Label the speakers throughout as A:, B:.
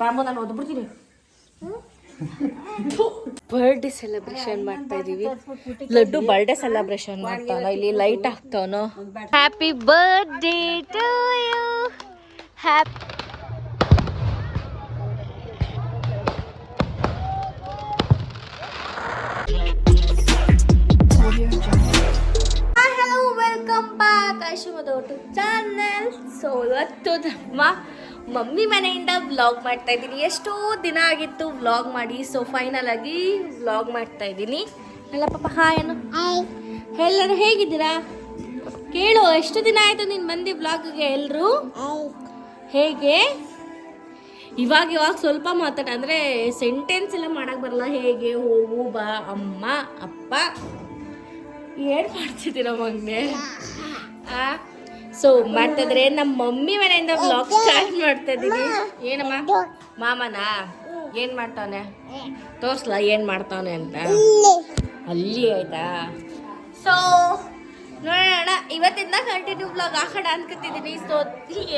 A: ಪಾಂಬು ನಾನು ಓದ್ಬಿಡ್ತೀನಿ birthday celebration ಮಾಡ್ತಾ ಇದೀವಿ. ಲಡ್ಡು ಬರ್ಡೇ ಸೆಲೆಬ್ರೇಷನ್ ಮಾಡ್ತಾನ ಇಲ್ಲಿ light ಹಾಕ್ತಾವನೋ happy birthday to you happy hello welcome back YouTube channel so ಇವತ್ತು ನಮ್ಮ ಮಮ್ಮಿ ಮನೆಯಿಂದ ವ್ಲಾಗ್ ಮಾಡ್ತಾ ಇದ್ದೀನಿ. ಎಷ್ಟೋ ದಿನ ಆಗಿತ್ತು ವ್ಲಾಗ್ ಮಾಡಿ ಸೊ ಫೈನಲ್ ಆಗಿ ವ್ಲಾಗ್ ಮಾಡ್ತಾ ಇದ್ದೀನಿ. ಅಲ್ಲ ಪಾಪ ಹಾಯ್ ಅನ್ನು. ಎಲ್ಲರೂ ಹೇಗಿದ್ದೀರಾ? ಕೇಳು ಎಷ್ಟು ದಿನ ಆಯಿತು ನೀನು ಬಂದು ವ್ಲಾಗ್ಗೆ ಎಲ್ಲರೂ ಹೇಗೆ? ಇವಾಗ ಇವಾಗ ಸ್ವಲ್ಪ ಮಾತಾಡ ಅಂದರೆ ಸೆಂಟೆನ್ಸ್ ಎಲ್ಲ ಮಾಡೋಕ್ಕೆ ಬರಲ್ಲ. ಹೇಗೆ ಹೋಗು ಬಾ ಅಮ್ಮ ಅಪ್ಪ. ಏನು ಮಾಡ್ತಿದ್ದೀರ ಮಗ್ನೆ ಆ? ಸೊ ಮಾಡ್ತಿದ್ರೆ ನಮ್ಮ ಮಮ್ಮಿ ಮನೆಯಿಂದ ಬ್ಲಾಗ್ ಸ್ಟಾರ್ಟ್ ಮಾಡ್ತಾ ಇದೀನಿ ಏನಮ್ಮ? ಮಾಮನ? ಏನು ಮಾಡ್ತಾನೆ? ತೋರ್ಸ್ಲ ಏನು ಮಾಡ್ತಾನೆ ಅಂತ? ಅಲ್ಲಿ ಆಯ್ತಾ ಸೊ ನೋಡೋಣ. ಇವತ್ತಿಂದ ಕಂಟಿನ್ಯೂ ಬ್ಲಾಗ್ ಹಾಕೋಣ ಅನ್ಕೊತಿದ್ದೀನಿ ಸೊ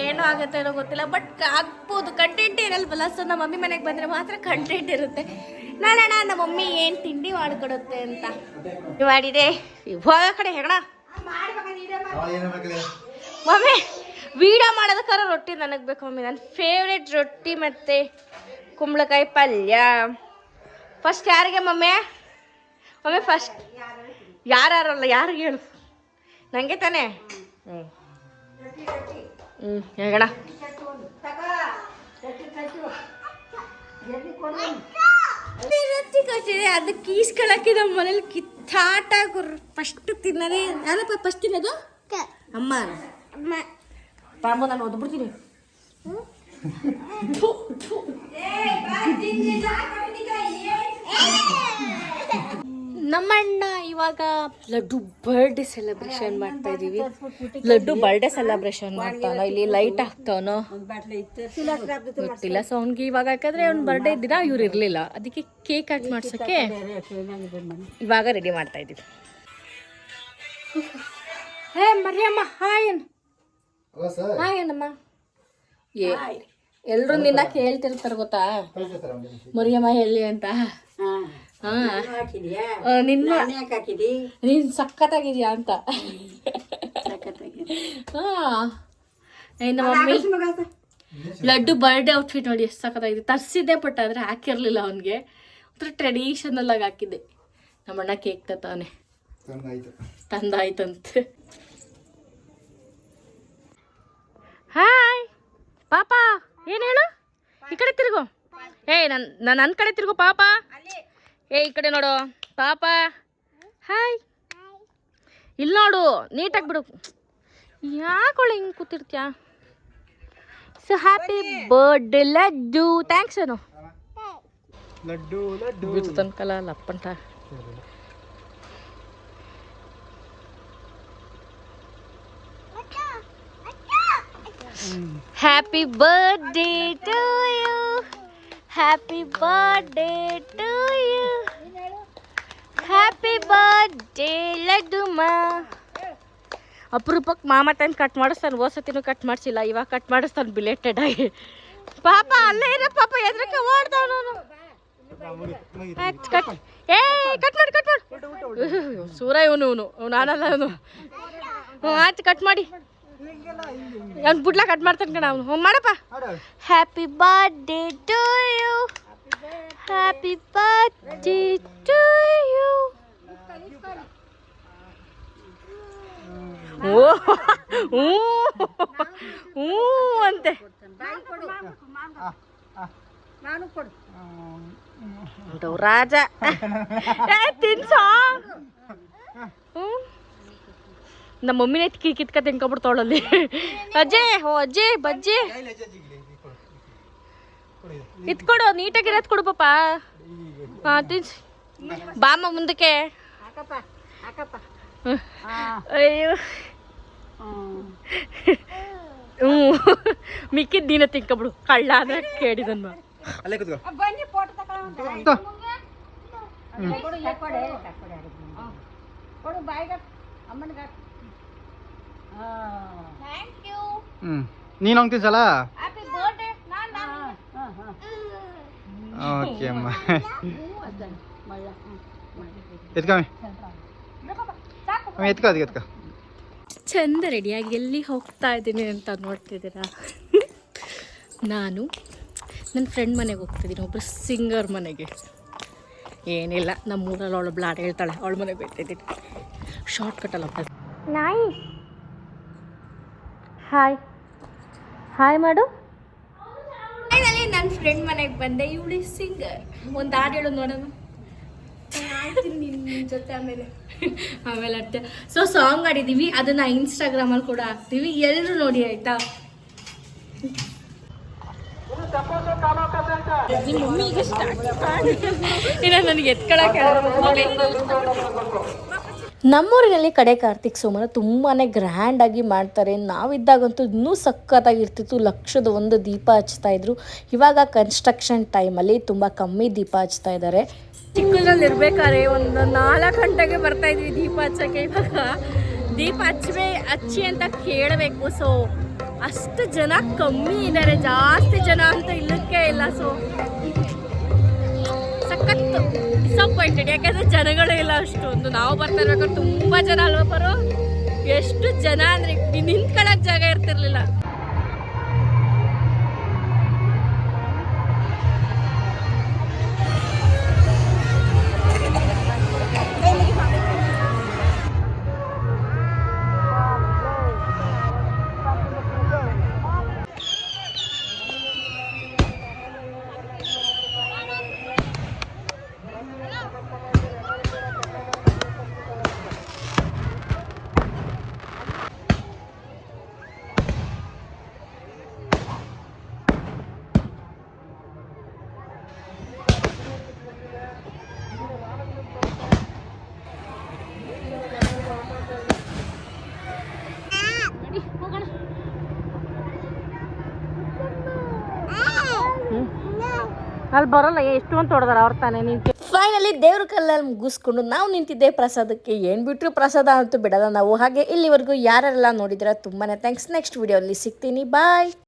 A: ಏನು ಆಗುತ್ತೆ ಅನ್ನೋ ಗೊತ್ತಿಲ್ಲ ಬಟ್ ಆಗ್ಬೋದು. ಕಂಟೆಂಟ್ ಇರಲ್ವಲ್ಲ? ಸೊ ನಮ್ಮ ಮಮ್ಮಿ ಮನೆಗೆ ಬಂದರೆ ಮಾತ್ರ ಕಂಟೆಂಟ್ ಇರುತ್ತೆ. ನೋಡೋಣ ನಮ್ಮ ಮಮ್ಮಿ ಏನು ತಿಂಡಿ ಮಾಡಿಕೊಡುತ್ತೆ ಅಂತ. ಮಾಡಿದೆ. ಹೋಗೋ ಕಡೆ ಹೆಗಣ? ಮಮ್ಮಿ ವೀಡ ಮಾಡೋದಕ್ಕಾರ ರೊಟ್ಟಿ ನನಗೆ ಬೇಕು ಮಮ್ಮಿ. ನನ್ನ ಫೇವ್ರೆಟ್ ರೊಟ್ಟಿ ಮತ್ತು ಕುಂಬಳಕಾಯಿ ಪಲ್ಯ. ಫಸ್ಟ್ ಯಾರಿಗೆ ಮಮ್ಮಿ? ಮಮ್ಮಿ ಫಸ್ಟ್ ಯಾರಲ್ಲ ಯಾರಿಗೆ ಹೇಳು. ನನಗೆ ತಾನೇ? ಹ್ಞೂ ಹ್ಞೂ ಹೇಗಣ ರೊಟ್ಟಿ ಕೊಟ್ಟಿದೆ ಅದಕ್ಕೆ ಈಸ್ಕೊಳಕ್ಕೆ ನಮ್ಮ ಮನೇಲಿ ಕಿತ್ತಾಟ ಫಸ್ಟ್ ತಿನ್ನೋದೇ ಯಾರಪ್ಪ ಫಸ್ಟ್ ತಿನ್ನೋದು? ಅಮ್ಮ ನಾನು ಓದ್ಬಿಡ್ತೀನಿ ನಮ್ಮಣ್ಣ ಇವಾಗ ಲಡ್ಡು ಬರ್ಡೇ ಸೆಲೆಬ್ರೇಷನ್ ಮಾಡ್ತಾ ಇದೀವಿ. ಲಡ್ಡು ಬರ್ಡೇ ಸೆಲೆಬ್ರೇಷನ್ ಮಾಡ್ತಾನೋ ಇಲ್ಲಿ ಲೈಟ್ ಹಾಕ್ತಾವನ ಗೊತ್ತಿಲ್ಲ ಸೊ ಅವ್ನಿಗೆ ಇವಾಗ ಯಾಕಂದ್ರೆ ಅವ್ನ ಬರ್ಡೇ ದಿನ ಇವ್ರು ಇರಲಿಲ್ಲ. ಅದಕ್ಕೆ ಕೇಕ್ ಕಟ್ ಮಾಡ್ಸೋಕ್ಕೆ ಇವಾಗ ರೆಡಿ ಮಾಡ್ತಾ ಇದೀವಿ. Hey Mariyamma sir. Hi Annamma ಏ ಎಲ್ರು ನಿನ್ನ ಕೇಳ್ತಿರ್ತಾರೆ ಗೊತ್ತಾ? ಮರಿಯಮ್ಮ ಎಲ್ಲಿ ಅಂತ? ಹಾ. ಆ, ನಿನ್ನ ನೀನ್ ಸಖತ್ತಾಗಿದ್ಯಾ ಅಂತ. ಹಾ. ಏ, ನಮ್ಮ ಮಮ್ಮಿ ಲಡ್ಡು ಬರ್ಡೇ ಔಟ್ಫಿಟ್ ನೋಡಿ ಎಷ್ಟು ಸಖತ್ತಾಗಿದೆ. ತರಿಸಿದ್ದೆ ಬಟ್ ಆದರೆ ಹಾಕಿರ್ಲಿಲ್ಲ ಅವನಿಗೆ. ಒಂಥರ ಟ್ರೆಡಿಷನಲ್ ಆಗಿ ಹಾಕಿದ್ದೆ. ನಮ್ಮಣ್ಣ ಕೇಕ್ ತತ್ತವನೆ ತಂದಾಯ್ತಂತೆ. ಹಾಯ್ ಪಾಪ ಏನು ಹೇಳು? ಈ ಕಡೆ ತಿರುಗು. ಏ ನನ್ನ ನಾನು ನನ್ನ ಕಡೆ ತಿರುಗು ಪಾಪ. ಏ ಈ ಕಡೆ ನೋಡು ಪಾಪ. ಹಾಯ್ ಇಲ್ಲಿ ನೋಡು ನೀಟಾಗಿ ಬಿಡು. ಯಾಕೊಳ್ಳಿ ಹಿಂಗೆ ಕೂತಿರ್ತೀಯ? So happy birthday Laddu. Thanks ಏನು
B: ಲಡ್ಡು ಲಡ್ಡು.
A: ತನಕಲ್ಲ ಲಪ್ಪಂಟ. Happy birthday to you happy birthday to you happy birthday ಮಾ ಅಪರೂಪಕ್ಕೆ ಮಾಮ ಟೈಮ್ ಕಟ್ ಮಾಡಿಸ್ತಾನೆ ಓಸತಿನೂ ಕಟ್ ಮಾಡಿಸಿಲ್ಲ, ಇವಾಗ ಕಟ್ ಮಾಡಿಸ್ತಾನೆ ಬಿಲೇಟೆಡ್ ಆಗಿ. ಪಾಪ, ಅಲ್ಲೇ ಇರೋ ಪಾಪ ಎದ್ರಕ್ಕೆ ಓಡ್ದವನು ಕಟ್ ಏ ಕಟ್ ಮಾಡಿ ಕಟ್ ಮಾಡಿ. ಸೂರ ಇವನು ಇವನು. ನಾನಲ್ಲ ಇವನು ಹ್ಞೂ ಆಯ್ತು ಕಟ್ ಮಾಡಿ. ಅವ್ನು ಬುಡ್ಲ ಕಟ್ ಮಾಡ್ತಾನೆ ಕಣ ಅವನು ಹ್ಞೂ ಮಾಡಪ್ಪ happy birthday to you happy birthday to you ಓ ಹ್ಞೂ ಹ್ಞೂ ಅಂತೆ ಇದು ರಾಜ ಏ, ತಿನ್ಸೋ ಹ್ಞೂ ನಮ್ಮ ಮಮ್ಮಿನೇ ಕಿ ಕಿತ್ಕ ತಿನ್ಕೊಬಿಡ್ತಾವಳಲ್ಲಿ ಅಜ್ಜೆ ಓ ಅಜ್ಜೆ ಬಜ್ಜಿ. ಇತ್ಕೊಡು ನೀಟಾಗಿರೋದು ಕೊಡು ಪಾಪ. ಹಾಂ ತಿನ್ಸ್. ಬಾಮ್ಮ ಮುಂದಕ್ಕೆ. ಅಯ್ಯೋ. ಹ್ಞೂ. ಮಿಕ್ಕಿದ್ ದಿನ ತಿನ್ಕೊಬಿಡು. ಕಳ್ಳ ಅಂದ್ರೆ ಕೇಳಿದನ್ಮ
B: ಅಲ್ಲೇ ಕೂತ್ಕೋ.
A: ಥ್ಯಾಂಕ್ ಯು
B: ಹ್ಮ್. ನೀನು ಹೋಗ್ತಿದ್ದಲ್ಲ
A: ಹ್ಯಾಪಿ ಹಾ
C: ಓಕೆ ಅಮ್ಮ ಎತ್ಕಮ್ಮಿ ಎತ್ಕೋ ಅದಕ್ಕೆ ಎತ್ಕೋ
A: ಚಂದ ರೆಡಿಯಾಗಿ ಎಲ್ಲಿ ಹೋಗ್ತಾ ಇದ್ದೀನಿ ಅಂತ ನೋಡ್ತಿದ್ದೀರಾ? ನಾನು ನನ್ನ ಫ್ರೆಂಡ್ ಮನೆಗೆ ಹೋಗ್ತಿದ್ದೀನಿ ಒಬ್ಬರು ಸಿಂಗರ್ ಮನೆಗೆ. ಏನಿಲ್ಲ ನಮ್ಮೂರಲ್ಲಿ ಅವಳು ಬ್ಲಾಡ್ ಹೇಳ್ತಾಳೆ ಅವಳ ಮನೆಗೆ ಬೈತಿದ್ದೀನಿ ಶಾರ್ಟ್ ಕಟ್ಟಲ್ಲ ನಾಯಿ. ಹಾಯ್ ಹಾಯ್ ಮಾಡು ಫೈನಲಿ ನನ್ನ ಫ್ರೆಂಡ್ ಮನೆಗೆ ಬಂದೆ. ಇವಳು ಸಿಂಗರ್ ಒಂದು ಹಾಡು ಹೇಳು ನೋಡೋಣ. ನಿನ್ನ ಜೊತೆ ಆಮೇಲೆ. ಆಮೇಲೆ ಅಷ್ಟೇ ಸೊ ಸಾಂಗ್ ಆಡಿದ್ದೀವಿ ಅದನ್ನು ಇನ್ಸ್ಟಾಗ್ರಾಮಲ್ಲಿ ಕೂಡ ಹಾಕ್ತೀವಿ. ಎಲ್ಲರೂ ನೋಡಿ ಆಯ್ತಾ? ನಿಮ್ಮ ಮಮ್ಮಿಗೆ ಇನ್ನ ನನಗೆ ಎತ್ಕೊಳಕ್ಕೆ ನಮ್ಮೂರಿನಲ್ಲಿ ಕಡೆ ಕಾರ್ತಿಕ್ ಸೋಮನ ತುಂಬಾ ಗ್ರ್ಯಾಂಡಾಗಿ ಮಾಡ್ತಾರೆ. ನಾವಿದ್ದಾಗಂತೂ ಇನ್ನೂ ಸಖತ್ತಾಗಿರ್ತಿತ್ತು. ಲಕ್ಷದ ಒಂದು ದೀಪ ಹಚ್ತಾ ಇದ್ರು. ಇವಾಗ ಕನ್ಸ್ಟ್ರಕ್ಷನ್ ಟೈಮಲ್ಲಿ ತುಂಬ ಕಮ್ಮಿ ದೀಪ ಹಚ್ತಾ ಇದ್ದಾರೆ ಚಿಕ್ಕದ್ರಲ್ಲಿ ಇರ್ಬೇಕಾದ್ರೆ ಒಂದು ನಾಲ್ಕು ಗಂಟೆಗೆ ಬರ್ತಾ ಇದ್ವಿ ದೀಪ ಹಚ್ಚಕ್ಕೆ. ಇವಾಗ ದೀಪ ಹಚ್ಚಬೇ ಹಚ್ಚಿ ಅಂತ ಕೇಳಬೇಕು. ಸೊ ಅಷ್ಟು ಜನ ಕಮ್ಮಿ ಇದ್ದಾರೆ ಜಾಸ್ತಿ ಜನ ಅಂತ ಇಲ್ಲಕ್ಕೆ ಇಲ್ಲ. ಸೊ ಸಖತ್ತು ಡಿಸಪಾಯಿಂಟೆಡ್ ಯಾಕಂದ್ರೆ ಜನಗಳೇ ಇಲ್ಲ ಅಷ್ಟೊಂದು. ನಾವು ಬರ್ತಾ ಇರ್ಬೇಕಾದ್ರೆ ತುಂಬಾ ಜನ ಅಲ್ವಾ ಬರೋ ಎಷ್ಟು ಜನ ಅಂದ್ರೆ ನಿಂತ್ಕೊಳಕ್ ಜಾಗ ಇರ್ತಿರ್ಲಿಲ್ಲ. ಅಲ್ಲಿ ಬರೋಲ್ಲ ಎಷ್ಟು ಅಂತ ಹೊಡೆದಾರ ಅವ್ರ ತಾನೇ ನಿಂತು. ಫೈನಲಿ ದೇವ್ರ ಕಲ್ಲಲ್ಲಿ ಮುಗಿಸ್ಕೊಂಡು ನಾವು ನಿಂತಿದ್ದೆ ಪ್ರಸಾದಕ್ಕೆ. ಏನು ಬಿಟ್ಟರು ಪ್ರಸಾದ ಅಂತೂ ಬಿಡಲ್ಲ ನಾವು. ಹಾಗೆ ಇಲ್ಲಿವರೆಗೂ ಯಾರೆಲ್ಲ ನೋಡಿದ್ರೆ ತುಂಬಾ ಥ್ಯಾಂಕ್ಸ್ ನೆಕ್ಸ್ಟ್ ವಿಡಿಯೋಲಿ ಸಿಗ್ತೀನಿ. ಬಾಯ್